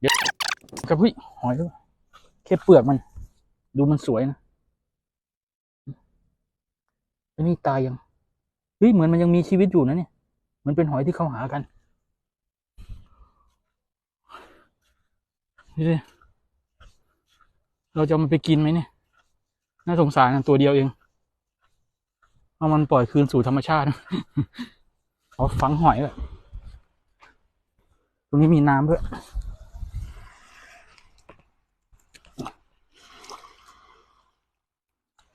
เดี๋ยวกระพุ้ยหอยด้วยแค่เปลือกมัน ดูมันสวยนะอันนี้ตายยังเฮ้ยเหมือนมันยังมีชีวิตอยู่นะเนี่ยมันเป็นหอยที่เขาหากันนี่เราจะมันไปกินไหมเนี่ย น่าสงสารนะตัวเดียวเอง เอามันปล่อยคืนสู่ธรรมชาติเอาฝังหอยเลยตรงนี้มีน้ำด้วย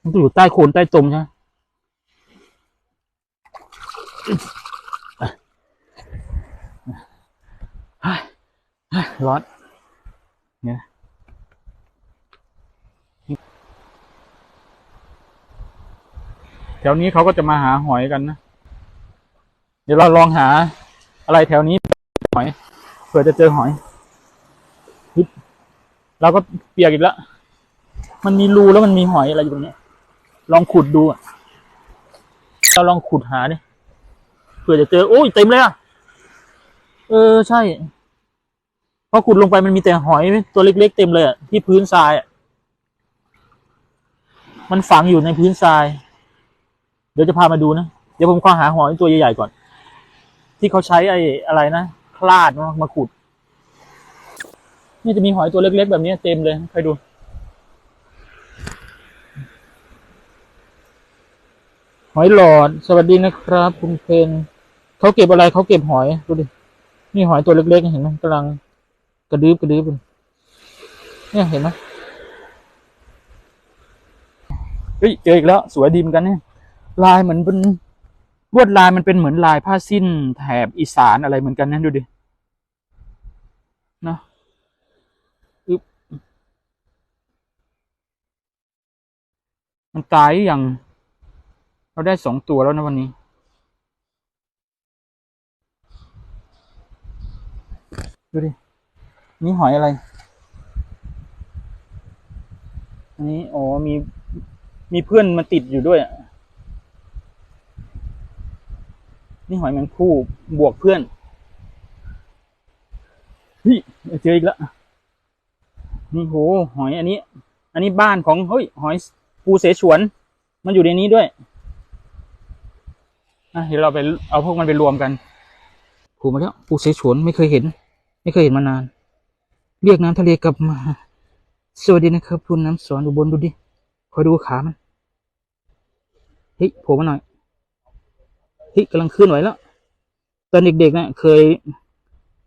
มันอยู่ใต้โคนใต้ตมใช่ไหมร้อนเนี่ยแถวนี้เขาก็จะมาหาหอยกันนะ เดี๋ยวเราลองหาอะไรแถวนี้หอย เผื่อจะเจอหอยฮึบเราก็เปียกอีกแล้ว มันมีรูแล้วมันมีหอยอะไรอยู่ตรงนี้ ลองขุดดูเราลองขุดหาดิเผื่อจะเจอ โอ้ยเต็มเลยอะ เออใช่พอขุดลงไปมันมีแต่หอยตัวเล็กๆเต็มเลยอะที่พื้นทรายอะมันฝังอยู่ในพื้นทราย เดี๋ยวจะพามาดูนะ เดี๋ยวผมขอหาหอยตัวใหญ่ๆก่อน ที่เขาใช้ไอ้อะไรนะคลาดมามาขุด นี่จะมีหอยตัวเล็กๆแบบนี้เต็มเลยใครดู หอยหลอด สวัสดีนะครับ คุณเพนเขาเก็บอะไรเขาเก็บหอยดูดินี่หอยตัวเล็กๆเห็นไหมกำลังกระดืบกระดืบอยู่เนี่ยเห็นไหมเฮ้ยเจออีกแล้ว สวยดีเหมือนกันเนี่ย ลายเหมือนเป็นลวดลายมันเป็นเหมือนลายผ้าสิ้นแถบอีสานอะไรเหมือนกันนะดูดินะอึบมันตายอยัง เราได้สองตัวแล้วนะวันนี้ ดูดิ นี่หอยอะไร อันนี้อ๋อมี มีเพื่อนมาติดอยู่ด้วย นี่หอยแมงคู่บวกเพื่อนเฮ้ยเจออีกแล้วนี่โหหอยอันนี้ อันนี้บ้านของเฮ้ยหอยปูเสฉวน มันอยู่ในนี้ด้วย อะเดี๋ยวเราไปเอาพวกมันไปรวมกันผูมาแล้วปูเสฉวนไม่เคยเห็น ไม่เคยเห็นมานาน เรียกน้ำทะเลกลับมาสวัสดีนะครับคุณน้ำสอนอุบลดูดิคอยดูขามันเฮ้ยโผล่มาหน่อยเฮ้ยกำลังเคลื่อนไหวแล้วตอนเด็กๆเนะ่ะเคย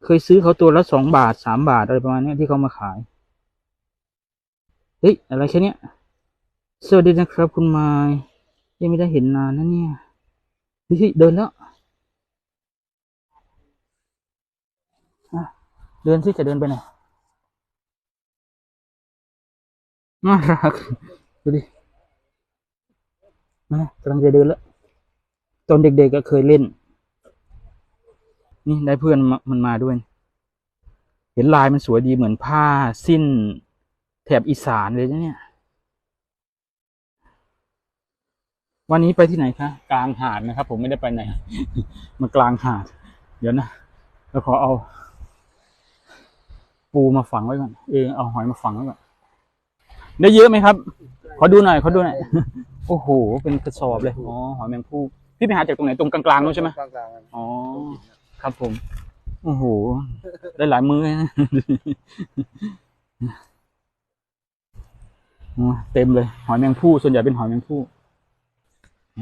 เคยซื้อเขาตัวละสองบาทสามบาทอะไรประมาณนี้ที่เขามาขายเฮ้ยอะไรแค่เนี้ยสวัสดีนะครับคุณไมายยังไม่ได้เห็นนานนะเนี่ย เฮ้ยเดินแล้วเดินสิจะเดินไปไหนน่ารักดูดินะกำลังจะเดินแล้ว ตอนเด็กๆก็เคยเล่น นี่ได้เพื่อนมามันมาด้วย เห็นลายมันสวยดีเหมือนผ้าสิ้น แถบอีสานเลยนะเนี่ย วันนี้ไปที่ไหนคะกลางหาดนะครับ ผมไม่ได้ไปไหน มากลางหาด เดี๋ยวนะเราขอเอา ปูมาฝังไว้ก่อนเออเอาหอยมาฝังไว้ก่อนได้เยอะไหมครับ ขอดูหน่อยขอดูหน่อยโอ้โหเป็นกระสอบเลยอ๋อหอยแมงภู่พี่ไปหาจากตรงไหนตรงกลางๆนู้นใช่ไหมกลางๆกันอ๋อครับผมโอ้โหได้หลายมือนะอ๋อเต็มเลย หอยแมงภู่ส่วนใหญ่เป็นหอยแมงภู่ เ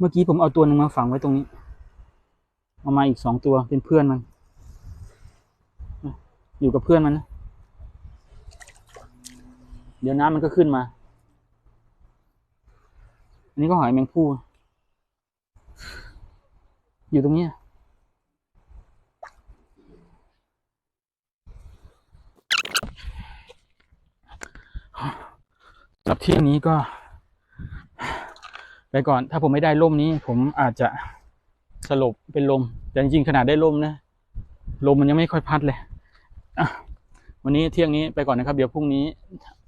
มื่อกี้ผมเอาตัวหนึ่งมาฝังไว้ตรงนี้ เอามาอีกสองตัวเป็นเพื่อนมัน อยู่กับเพื่อนมันนะ เดี๋ยวน้ำมันก็ขึ้นมา อันนี้ก็หอยแมงภู่อยู่ตรงนี้ยสำห รับเที่ยงนี้ก็ ไปก่อน ถ้าผมไม่ได้ร่มนี้ ผมอาจจะสลบเป็นลม แต่จริงๆขนาดได้ร่มนะ ลมมันยังไม่ค่อยพัดเลยวันนี้เที่ยงนี้ไปก่อนนะครับ เดี๋ยวพรุ่งนี้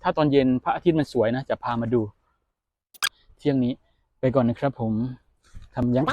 ถ้าตอนเย็นพระอาทิตย์มันสวยนะ จะพามาดู เที่ยงนี้ไปก่อนนะครับผมทำยัง